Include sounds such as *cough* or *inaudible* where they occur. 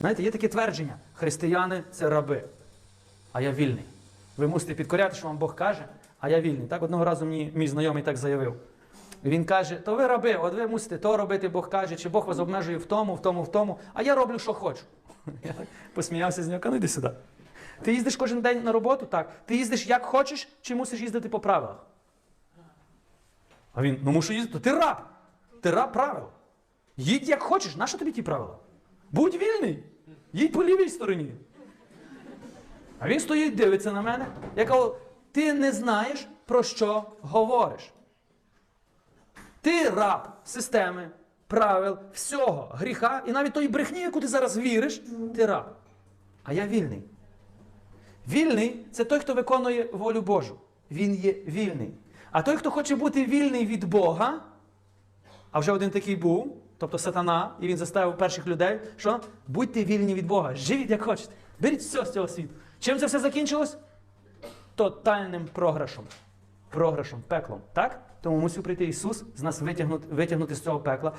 Знаєте, є таке твердження: християни це раби, а я вільний. Ви мусите підкоряти, що вам Бог каже, а я вільний. Так одного разу мені мій знайомий так заявив. Він каже: то ви раби, от ви мусите то робити, Бог каже, чи Бог вас обмежує в тому, в тому, в тому, а я роблю, що хочу. *laughs* Я посміявся з нього, ну йди сюди. Ти їздиш кожен день на роботу? Так. Ти їздиш як хочеш, чи мусиш їздити по правилах? А він, ну мушу їздити. То ти раб. Ти раб правил. Їдь як хочеш, нащо тобі ті правила? Будь вільний. Їдь по лівій стороні. А він стоїть, дивиться на мене. Я кажу, ти не знаєш, про що говориш. Ти раб системи, правил, всього, гріха, і навіть тої брехні, яку ти зараз віриш, ти раб. А я вільний. Вільний це той, хто виконує волю Божу. Він є вільний. А той, хто хоче бути вільний від Бога, а вже один такий був, тобто сатана, і він заставив перших людей, що будьте вільні від Бога, живіть як хочете. Беріть все з цього світу. Чим це все закінчилось? Тотальним програшом. Програшом, пеклом. Так? Тому мусив прийти Ісус з нас витягнути, витягнути з цього пекла.